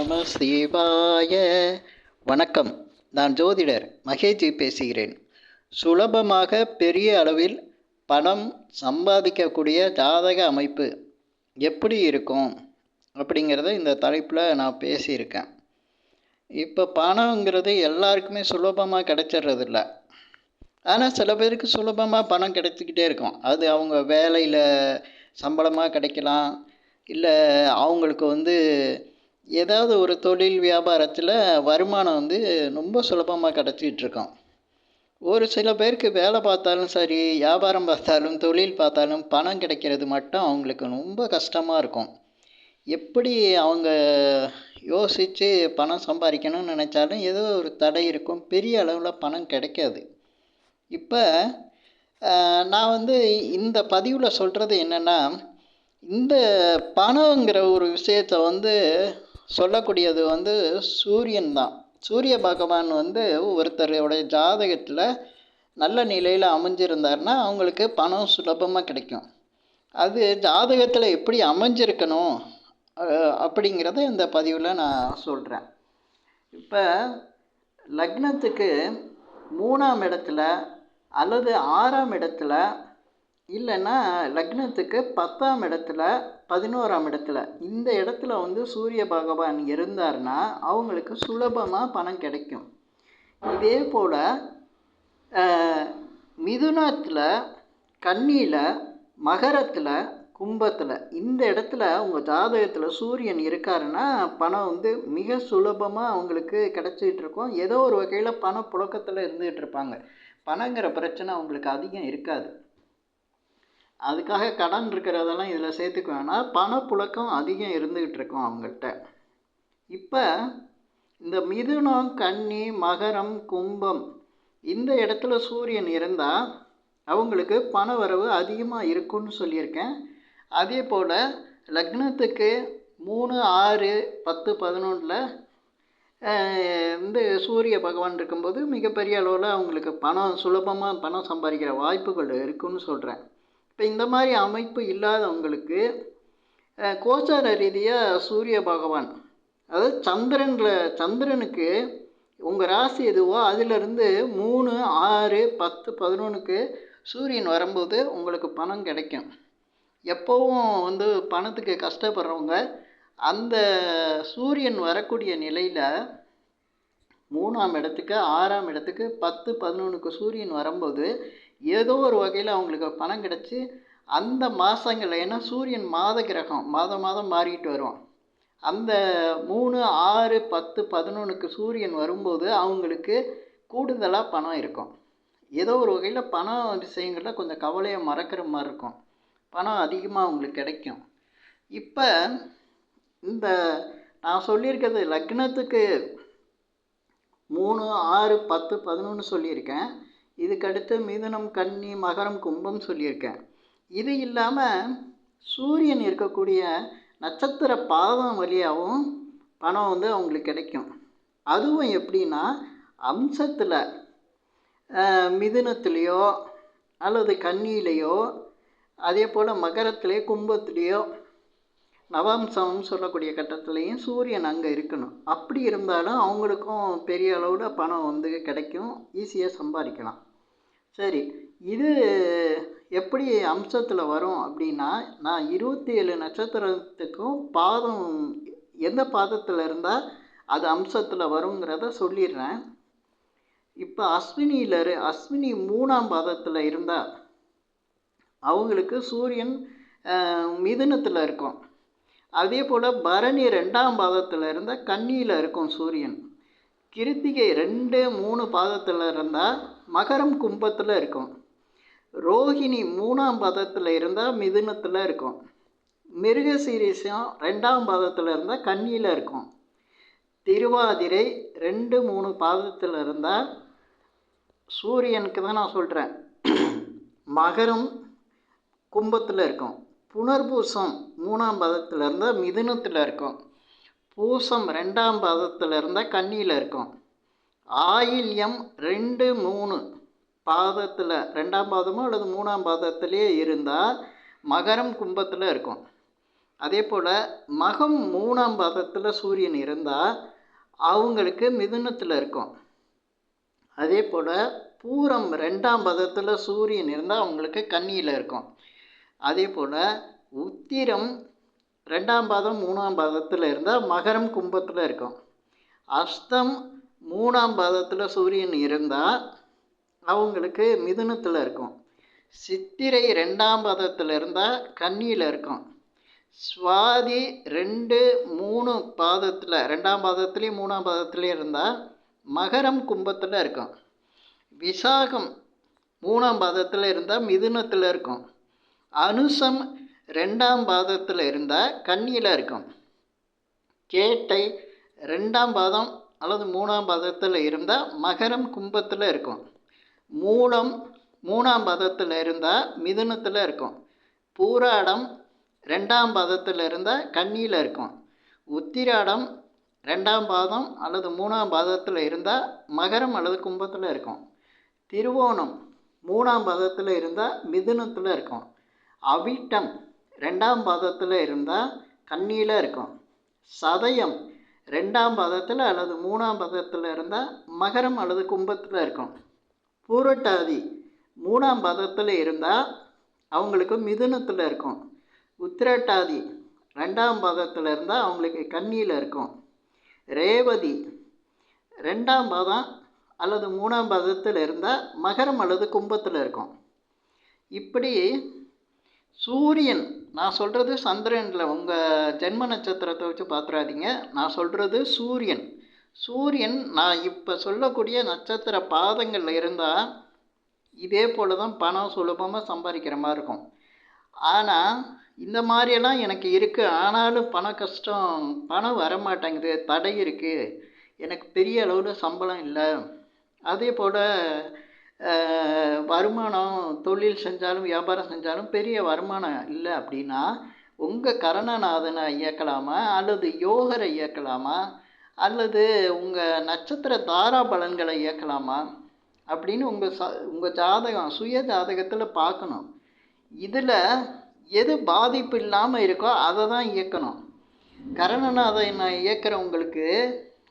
நம சிவாய வணக்கம். நான் ஜோதிடர் மகேஜி பேசுகிறேன். சுலபமாக பெரிய அளவில் பணம் சம்பாதிக்கக்கூடிய ஜாதக அமைப்பு எப்படி இருக்கும்? அப்படிங்கிறத இந்த தலைப்பில் நான் பேசியிருக்கேன். இப்போ பணங்கிறது எல்லாருக்குமே சுலபமாக கிடைச்சிடுறதில்ல. ஆனால் சில பேருக்கு சுலபமாக பணம் கிடைச்சிக்கிட்டே இருக்கும். அது அவங்க வேலையில் சம்பளமாக கிடைக்கலாம். இல்லை அவங்களுக்கு வந்து ஏதாவது ஒரு தொழில் வியாபாரத்தில் வருமானம் வந்து ரொம்ப சுலபமாக கிடச்சிட்ருக்கோம் ஒரு சில பேருக்கு வேலை பார்த்தாலும் சரி வியாபாரம் பார்த்தாலும் தொழில் பார்த்தாலும் பணம் கிடைக்கிறது மட்டும் அவங்களுக்கு ரொம்ப கஷ்டமாக இருக்கும். எப்படி அவங்க யோசித்து பணம் சம்பாதிக்கணும்னு நினச்சாலும் ஏதோ ஒரு தடை இருக்கும். பெரிய அளவில் பணம் கிடைக்காது. இப்போ நான் வந்து இந்த பதிவில் சொல்கிறது என்னென்னா இந்த பணங்கிற ஒரு விஷயத்தை வந்து சொல்லக்கூடியது வந்து சூரியன் தான் சூரிய பகவான் வந்து ஒருத்தருடைய ஜாதகத்தில் நல்ல நிலையில் அமைஞ்சிருந்தாருன்னா அவங்களுக்கு பணம் சுலபமாக கிடைக்கும். அது ஜாதகத்தில் எப்படி அமைஞ்சிருக்கணும் அப்படிங்கிறத இந்த பதிவில் நான் சொல்கிறேன் இப்போ லக்னத்துக்கு மூணாம் இடத்துல அல்லது ஆறாம் இடத்துல இல்லைன்னா லக்னத்துக்கு பத்தாம் இடத்துல பதினோராம் இடத்துல இந்த இடத்துல வந்து சூரிய பகவான் இருந்தார்னா அவங்களுக்கு சுலபமாக பணம் கிடைக்கும். இதே போல் மிதுனத்தில் கன்னியில் மகரத்தில் கும்பத்தில் இந்த இடத்துல உங்கள் ஜாதகத்தில் சூரியன் இருக்காருன்னா பணம் வந்து மிக சுலபமாக அவங்களுக்கு கிடச்சிட்டு இருக்கும். ஏதோ ஒரு வகையில் பண புழக்கத்தில் இருந்துகிட்டு இருப்பாங்க. பணங்கிற பிரச்சனை அவங்களுக்கு அதிகம் இருக்காது. அதுக்காக கடன் இருக்கிறதெல்லாம் இதில் சேர்த்துக்க வேணாம் பணப்புழக்கம் அதிகம் இருந்துக்கிட்டு இருக்கும் அவங்கள்ட்ட. இப்போ இந்த மிதுனம் கன்னி மகரம் கும்பம் இந்த இடத்துல சூரியன் இருந்தால் அவங்களுக்கு பண வரவு அதிகமாக இருக்கும்னு சொல்லியிருக்கேன். அதே போல் லக்னத்துக்கு மூணு ஆறு பத்து பதினொன்றில் வந்து சூரிய பகவான் இருக்கும்போது மிகப்பெரிய அளவில் அவங்களுக்கு பணம் சுலபமாக பணம் சம்பாதிக்கிற வாய்ப்புகள் இருக்குன்னு சொல்கிறேன் இப்போ இந்த மாதிரி அமைப்பு இல்லாதவங்களுக்கு கோச்சார ரீதியாக சூரிய பகவான் அதாவது சந்திரனில் சந்திரனுக்கு உங்கள் ராசி எதுவோ அதிலிருந்து மூணு ஆறு பத்து பதினொன்றுக்கு சூரியன் வரும்போது உங்களுக்கு பணம் கிடைக்கும். எப்போவும் வந்து பணத்துக்கு கஷ்டப்படுறவங்க அந்த சூரியன் வரக்கூடிய நிலையில் மூணாம் இடத்துக்கு ஆறாம் இடத்துக்கு பத்து பதினொன்றுக்கு சூரியன் வரும்போது ஏதோ ஒரு வகையில் அவங்களுக்கு பணம் கிடச்சி அந்த மாதங்களில் ஏன்னா சூரியன் மாத கிரகம் மாதம் மாதம் மாறிட்டு வரும் அந்த மூணு ஆறு பத்து பதினொன்றுக்கு சூரியன் வரும்போது அவங்களுக்கு கூடுதலாக பணம் இருக்கும். ஏதோ ஒரு வகையில் பணம் விஷயங்களில் கொஞ்சம் கவலையை மறக்கிற மாதிரி இருக்கும். பணம் அதிகமாக அவங்களுக்கு கிடைக்கும். இப்போ இந்த நான் சொல்லியிருக்கிறது லக்னத்துக்கு மூணு ஆறு பத்து பதினொன்று சொல்லியிருக்கேன். இதுக்கடுத்து மிதுனம் கன்னி மகரம் கும்பம் சொல்லியிருக்கேன். இது இல்லாமல் சூரியன் இருக்கக்கூடிய நட்சத்திர பாதம் வழியாகவும் பணம் வந்து அவங்களுக்கு கிடைக்கும். அதுவும் எப்படின்னா அம்சத்தில் மிதுனத்துலேயோ அல்லது கன்னியிலையோ அதே போல் மகரத்துலேயோ கும்பத்துலேயோ நவாம்சம் சொல்லக்கூடிய கட்டத்துலேயும் சூரியன் அங்கே இருக்கணும். அப்படி இருந்தாலும் அவங்களுக்கும் பெரிய அளவில் பணம் வந்து கிடைக்கும். ஈஸியாக சம்பாதிக்கலாம். சரி இது எப்படி அம்சத்தில் வரும் அப்படின்னா நான் இருபத்தி ஏழு நட்சத்திரத்துக்கும் பாதம் எந்த பாதத்தில் இருந்தால் அது அம்சத்தில் வருங்கிறத சொல்லிடுறேன். இப்போ அஸ்வினியில் அஸ்வினி மூணாம் பாதத்தில் இருந்தால் அவங்களுக்கு சூரியன் மிதுனத்தில் இருக்கும். அதே போல் பரணி ரெண்டாம் பாதத்தில் இருந்தால் கன்னியில் இருக்கும் சூரியன். கிருத்திகை ரெண்டு மூணு பாதத்தில் இருந்தால் மகரம் கும்பத்தில் இருக்கும். ரோஹிணி மூணாம் பாதத்தில் இருந்தால் மிதுனத்தில் இருக்கும். மிருக சீரிசம் ரெண்டாம் பாதத்தில் இருந்தால் கன்னியில் இருக்கும். திருவாதிரை ரெண்டு மூணு பாதத்தில் இருந்தால் சூரியனுக்கு தான் நான் சொல்கிறேன் மகரம் கும்பத்தில் இருக்கும். புனர்பூசம் மூணாம் பாதத்தில் இருந்தால் மிதுனத்தில் இருக்கும். பூசம் ரெண்டாம் பாதத்தில் இருந்தால் கன்னியில் இருக்கும். ஆயில்யம் ரெண்டு மூணு பாதத்தில் ரெண்டாம் பாதமோ அல்லது மூணாம் பாதத்திலே இருந்தால் மகரம் கும்பத்தில் இருக்கும். அதே போல் மகம் மூணாம் பாதத்தில் சூரியன் இருந்தால் அவங்களுக்கு மிதுனத்தில் இருக்கும். அதே போல் பூரம் ரெண்டாம் பதத்தில் சூரியன் இருந்தால் அவங்களுக்கு கன்னியில் இருக்கும். அதே போல் உத்திரம் ரெண்டாம் பாதம் மூணாம் பாதத்தில் இருந்தால் மகரம் கும்பத்தில் இருக்கும். அஸ்தம் மூணாம் பாதத்தில் சூரியன் இருந்தால் அவங்களுக்கு மிதுனத்தில் இருக்கும். சித்திரை ரெண்டாம் பாதத்தில் இருந்தால் கன்னியில் இருக்கும். சுவாதி ரெண்டு மூணு பாதத்தில் ரெண்டாம் பாதத்துலேயும் மூணாம் பாதத்துலேயும் இருந்தால் மகரம் கும்பத்தில் இருக்கும். விசாகம் மூணாம் பாதத்தில் இருந்தால் மிதுனத்தில் இருக்கும். அனுசம் ரெண்டாம் பாதத்தில் இருந்தால் கன்னியில் இருக்கும். கேட்டை ரெண்டாம் பாதம் அல்லது மூணாம் பாதத்தில் இருந்தால் மகரம் கும்பத்தில் இருக்கும். மூலம் மூணாம் பாதத்தில் இருந்தால் மிதுனத்தில் இருக்கும். பூராடம் ரெண்டாம் பாதத்தில் இருந்தால் கன்னியில் இருக்கும். உத்திராடம் ரெண்டாம் பாதம் அல்லது மூணாம் பாதத்தில் இருந்தால் மகரம் அல்லது கும்பத்தில் இருக்கும். திருவோணம் மூணாம் பாதத்தில் இருந்தால் மிதுனத்தில் இருக்கும். அவிட்டம் ரெண்டாம் பாதத்தில் இருந்தால் கன்னியில் இருக்கும். சதயம் ரெண்டாம் பாதத்தில் அல்லது மூணாம் பாதத்தில் இருந்தால் மகரம் அல்லது கும்பத்தில் இருக்கும். பூரட்டாதி மூணாம் பாதத்தில் இருந்தால் அவங்களுக்கு மிதுனத்தில் இருக்கும். உத்திரட்டாதி ரெண்டாம் பாதத்தில் இருந்தால் அவங்களுக்கு கன்னியில் இருக்கும். ரேவதி ரெண்டாம் பாதம் அல்லது மூணாம் பாதத்தில் இருந்தால் மகரம் அல்லது கும்பத்தில் இருக்கும். இப்படி சூரியன். நான் சொல்கிறது சந்திரனில். உங்கள் ஜென்ம நட்சத்திரத்தை வச்சு பார்த்துறாதீங்க நான் சொல்கிறது சூரியன். சூரியன் நான் இப்போ சொல்லக்கூடிய நட்சத்திர பாதங்களில் இருந்தால் இதே போல் தான் பணம் சுலபமாக சம்பாதிக்கிற மாதிரி இருக்கும். ஆனால் இந்த மாதிரியெல்லாம் எனக்கு இருக்குது ஆனாலும் பண கஷ்டம் பணம் வர மாட்டேங்குது தடை இருக்குது எனக்கு பெரிய அளவில் சம்பளம் இல்லை. அதே போல் வருமானம் தொழில் செஞ்சாலும் வியாபாரம் செஞ்சாலும் பெரிய வருமானம் இல்லை அப்படின்னா உங்கள் கரணநாதனை இயக்கலாமா? அல்லது யோகரை இயக்கலாமா? அல்லது உங்கள் நட்சத்திர தாரா பலன்களை இயக்கலாமா? அப்படின்னு உங்கள் ச உங்கள் ஜாதகம் சுய ஜாதகத்தில் பார்க்கணும். இதில் எது பாதிப்பு இல்லாமல் இருக்கோ அதை தான் இயக்கணும். கரணநாதனை இயக்கிறவங்களுக்கு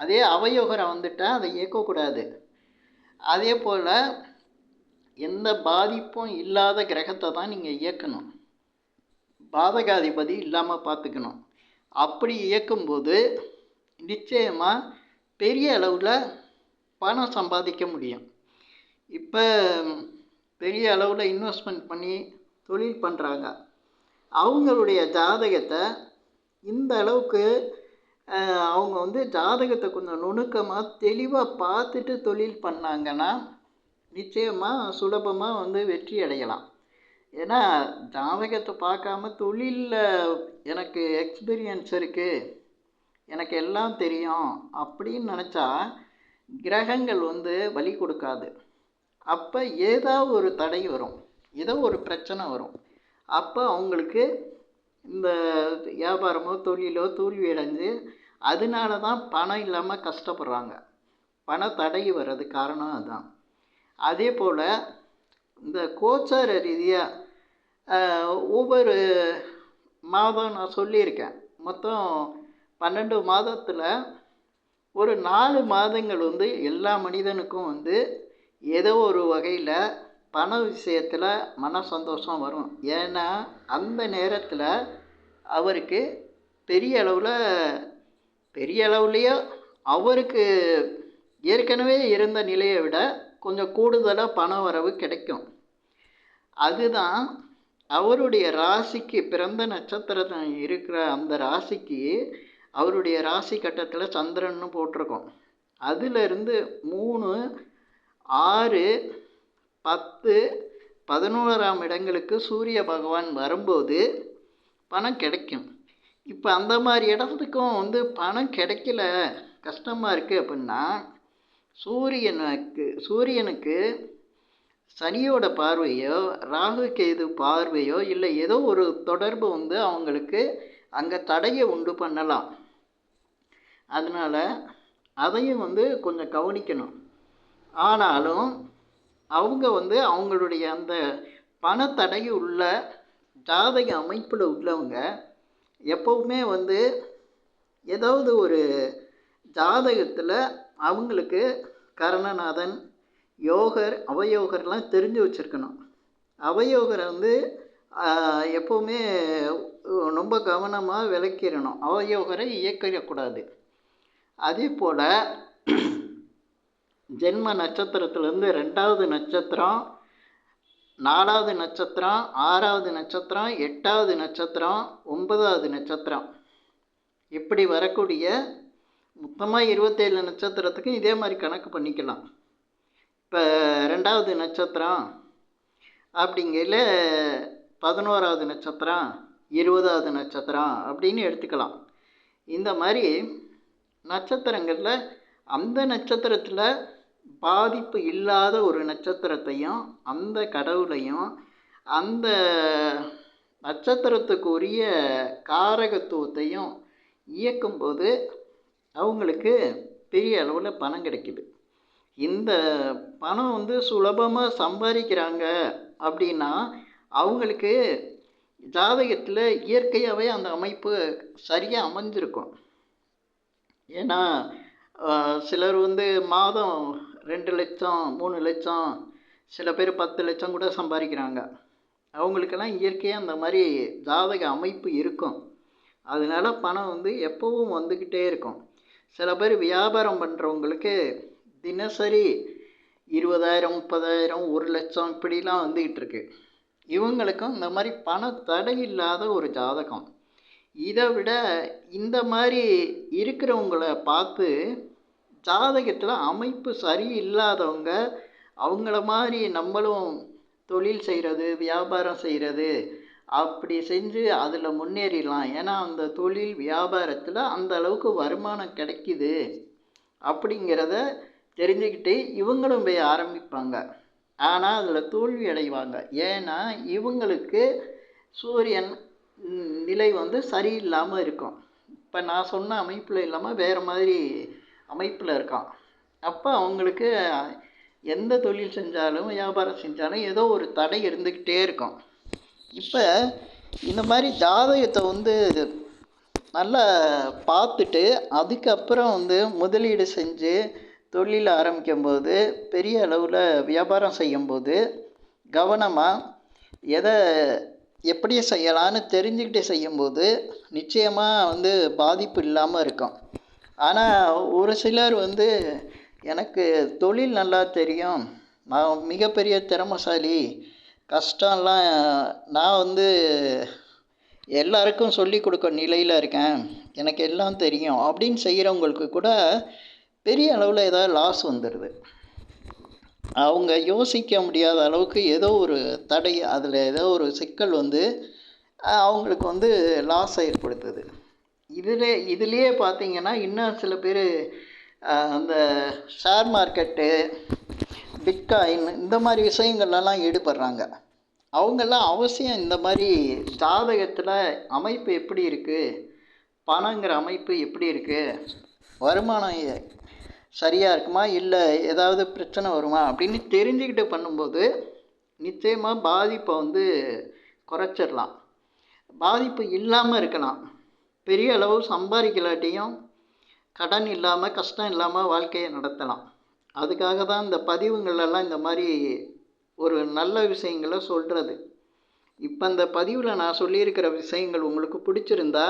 அதே அவயோகரை வந்துட்டால் அதை இயக்கக்கூடாது. அதே போல் எந்த பாதிப்பும் இல்லாத கிரகத்தை தான் நீங்கள் இயக்கணும். பாதகாதிபதி இல்லாமல் பார்த்துக்கணும் அப்படி இயக்கும்போது நிச்சயமாக பெரிய அளவில் பணம் சம்பாதிக்க முடியும். இப்போ பெரிய அளவில் இன்வெஸ்ட்மெண்ட் பண்ணி தொழில் பண்ணுறாங்க அவங்களுடைய ஜாதகத்தை இந்த அளவுக்கு அவங்க வந்து ஜாதகத்தை கொஞ்சம் நுணுக்கமாக தெளிவாக பார்த்துட்டு தொழில் பண்ணாங்கன்னா நிச்சயமாக சுலபமாக வந்து வெற்றி அடையலாம். ஏன்னா ஜாதகத்தை பார்க்காம தொழிலில் எனக்கு எக்ஸ்பீரியன்ஸ் இருக்குது எனக்கு எல்லாம் தெரியும் அப்படின்னு நினச்சா கிரகங்கள் வந்து வழி கொடுக்காது. அப்போ ஏதாவது ஒரு தடை வரும் ஏதோ ஒரு பிரச்சனை வரும். அப்போ அவங்களுக்கு இந்த வியாபாரமோ தொழிலோ தோல்வி அடைஞ்சு அதனால தான் பணம் இல்லாமல் கஷ்டப்படுறாங்க. பண தடை வர்றது காரணம் அதுதான் அதே போல் இந்த கோச்சார ரீதியாக ஒவ்வொரு மாதம் நான் சொல்லியிருக்கேன். மொத்தம் பன்னெண்டு மாதத்தில் ஒரு நாலு மாதங்கள் வந்து எல்லா மனிதனுக்கும் வந்து ஏதோ ஒரு வகையில் பண விஷயத்தில் மன சந்தோஷம் வரும். ஏன்னா அந்த நேரத்தில் அவருக்கு பெரிய அளவில் பெரிய அளவுலேயோ அவருக்கு ஏற்கனவே இருந்த நிலையை விட கொஞ்சம் கூடுதலாக பண வரவு கிடைக்கும். அதுதான் அவருடைய ராசிக்கு பிறந்த நட்சத்திரம் இருக்கிற அந்த ராசிக்கு அவருடைய ராசி கட்டத்தில் சந்திரன்னு போட்டிருக்கோம். அதிலிருந்து மூணு ஆறு பத்து பதினோராம் இடங்களுக்கு சூரிய பகவான் வரும்போது பணம் கிடைக்கும். இப்போ அந்த மாதிரி இடத்துக்கும் வந்து பணம் கிடைக்கல கஷ்டமாக இருக்குது அப்படின்னா சூரியனுக்கு சூரியனுக்கு சனியோட பார்வையோ ராகு கேது பார்வையோ இல்லை ஏதோ ஒரு தொடர்பு வந்து அவங்களுக்கு அங்கே தடையை உண்டு பண்ணலாம். அதனால் அதையும் வந்து கொஞ்சம் கவனிக்கணும். ஆனாலும் அவங்க வந்து அவங்களுடைய அந்த பணத்தடை உள்ள ஜாதக அமைப்பில் உள்ளவங்க எப்போவுமே வந்து ஏதாவது ஒரு ஜாதகத்தில் அவங்களுக்கு கரணநாதன் யோகர் அவயோகர்லாம் தெரிஞ்சு வச்சுருக்கணும். அவயோகரை வந்து எப்போவுமே ரொம்ப கவனமாக விளக்கிடணும். அவயோகரை இயக்கிடக்கூடாது. அதே போல் ஜென்ம நட்சத்திரத்துலேருந்து ரெண்டாவது நட்சத்திரம் நாலாவது நட்சத்திரம் ஆறாவது நட்சத்திரம் எட்டாவது நட்சத்திரம் ஒன்பதாவது நட்சத்திரம். இப்படி வரக்கூடிய மொத்தமாக இருபத்தேழு நட்சத்திரத்துக்கும் இதே மாதிரி கணக்கு பண்ணிக்கலாம். இப்போ ரெண்டாவது நட்சத்திரம் அப்படிங்கையில் பதினோராவது நட்சத்திரம் இருபதாவது நட்சத்திரம் அப்படின்னு எடுத்துக்கலாம். இந்த மாதிரி நட்சத்திரங்களில் அந்த நட்சத்திரத்தில் பாதிப்பு இல்லாத ஒரு நட்சத்திரத்தையும் அந்த கடவுளையும் அந்த நட்சத்திரத்துக்குரிய காரகத்துவத்தையும் இயக்கும்போது அவங்களுக்கு பெரிய அளவில் பணம் கிடைக்குது. இந்த பணம் வந்து சுலபமாக சம்பாதிக்கிறாங்க அப்படின்னா அவங்களுக்கு ஜாதகத்தில் இயற்கையாகவே அந்த அமைப்பு சரியாக அமைஞ்சிருக்கும். ஏன்னா சிலர் வந்து மாதம் ரெண்டு லட்சம் மூணு லட்சம் சில பேர் பத்து லட்சம் கூட சம்பாதிக்கிறாங்க. அவங்களுக்கெல்லாம் இயற்கையாக அந்த மாதிரி ஜாதக அமைப்பு இருக்கும். அதனால பணம் வந்து எப்போவும் வந்துக்கிட்டே இருக்கும். சில பேர் வியாபாரம் பண்ணுறவங்களுக்கு தினசரி இருபதாயிரம் முப்பதாயிரம் ஒரு லட்சம் இப்படிலாம் வந்துக்கிட்டு இருக்கு. இவங்களுக்கும் இந்த மாதிரி பண தடை இல்லாத ஒரு ஜாதகம். இதை விட இந்த மாதிரி இருக்கிறவங்கள பார்த்து ஜாதகத்தில் அமைப்பு சரியில்லாதவங்க அவங்கள மாதிரி நம்மளும் தொழில் செய்கிறது வியாபாரம் செய்கிறது அப்படி செஞ்சு அதில் முன்னேறிடலாம். ஏன்னா அந்த தொழில் வியாபாரத்தில் அந்த அளவுக்கு வருமானம் கிடைக்கிது அப்படிங்கிறத தெரிஞ்சுக்கிட்டு இவங்களும் போய் ஆரம்பிப்பாங்க. ஆனால் அதில் தோல்வி அடைவாங்க. ஏன்னா இவங்களுக்கு சூரியன் நிலை வந்து சரியில்லாமல் இருக்கும். இப்போ நான் சொன்ன அமைப்பில் இல்லாமல் வேறு மாதிரி அமைப்பில் இருக்கான். அப்போ அவங்களுக்கு எந்த தொழில் செஞ்சாலும் வியாபாரம் செஞ்சாலும் ஏதோ ஒரு தடை இருந்துக்கிட்டே இருக்கும். இப்போ இந்த மாதிரி ஜாதகத்தை வந்து நல்லா பார்த்துட்டு அதுக்கப்புறம் வந்து முதலீடு செஞ்சு தொழில் ஆரம்பிக்கும்போது பெரிய அளவில் வியாபாரம் செய்யும்போது கவனமாக எதை எப்படி செய்யலான்னு தெரிஞ்சுக்கிட்டு செய்யும்போது நிச்சயமாக வந்து பாதிப்பு இல்லாமல் இருக்கும். ஆனால் ஒரு சிலர் வந்து எனக்கு தொழில் நல்லா தெரியும். நான் மிகப்பெரிய திறமசாலி கஷ்டம்லாம் நான் வந்து எல்லாருக்கும் சொல்லி கொடுக்க நிலையில் இருக்கேன். எனக்கு எல்லாம் தெரியும். அப்படின்னு செய்கிறவங்களுக்கு கூட பெரிய அளவில் ஏதாவது லாஸ் வந்துடுது அவங்க யோசிக்க முடியாத அளவுக்கு ஏதோ ஒரு தடை அதில் ஏதோ ஒரு சிக்கல் வந்து அவங்களுக்கு வந்து லாஸ் ஏற்படுத்துது. இதில் இதுலேயே பார்த்தீங்கன்னா இன்னும் சில பேர் அந்த ஷேர் மார்க்கெட்டு பிட்காயின் இந்த மாதிரி விஷயங்கள்லாம் ஈடுபடுறாங்க. அவங்கெல்லாம் அவசியம் இந்த மாதிரி ஜாதகத்தில் அமைப்பு எப்படி இருக்குது பணங்கிற அமைப்பு எப்படி இருக்குது வருமானம் சரியாக இருக்குமா? இல்லை ஏதாவது பிரச்சனை வருமா? அப்படின்னு தெரிஞ்சுக்கிட்டு பண்ணும்போது நிச்சயமாக பாதிப்பை வந்து குறைச்சிடலாம். பாதிப்பு இல்லாமல் இருக்கலாம். பெரிய அளவு சம்பாதிக்கலாட்டியும் கடன் இல்லாமல் கஷ்டம் இல்லாமல் வாழ்க்கையை நடத்தலாம். அதுக்காக தான் இந்த பதிவுங்களெல்லாம் இந்த மாதிரி ஒரு நல்ல விஷயங்களை சொல்கிறது இப்போ இந்த பதிவில் நான் சொல்லியிருக்கிற விஷயங்கள் உங்களுக்கு பிடிச்சிருந்தா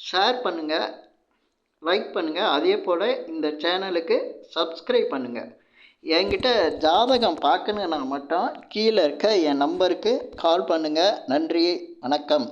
ஷேர் பண்ணுங்கள் லைக் பண்ணுங்கள் அதே போல் இந்த சேனலுக்கு சப்ஸ்கிரைப் பண்ணுங்கள் என்கிட்ட ஜாதகம் பார்க்கணுன்னா மட்டும் கீழே இருக்க என் நம்பருக்கு கால் பண்ணுங்கள் நன்றி வணக்கம்.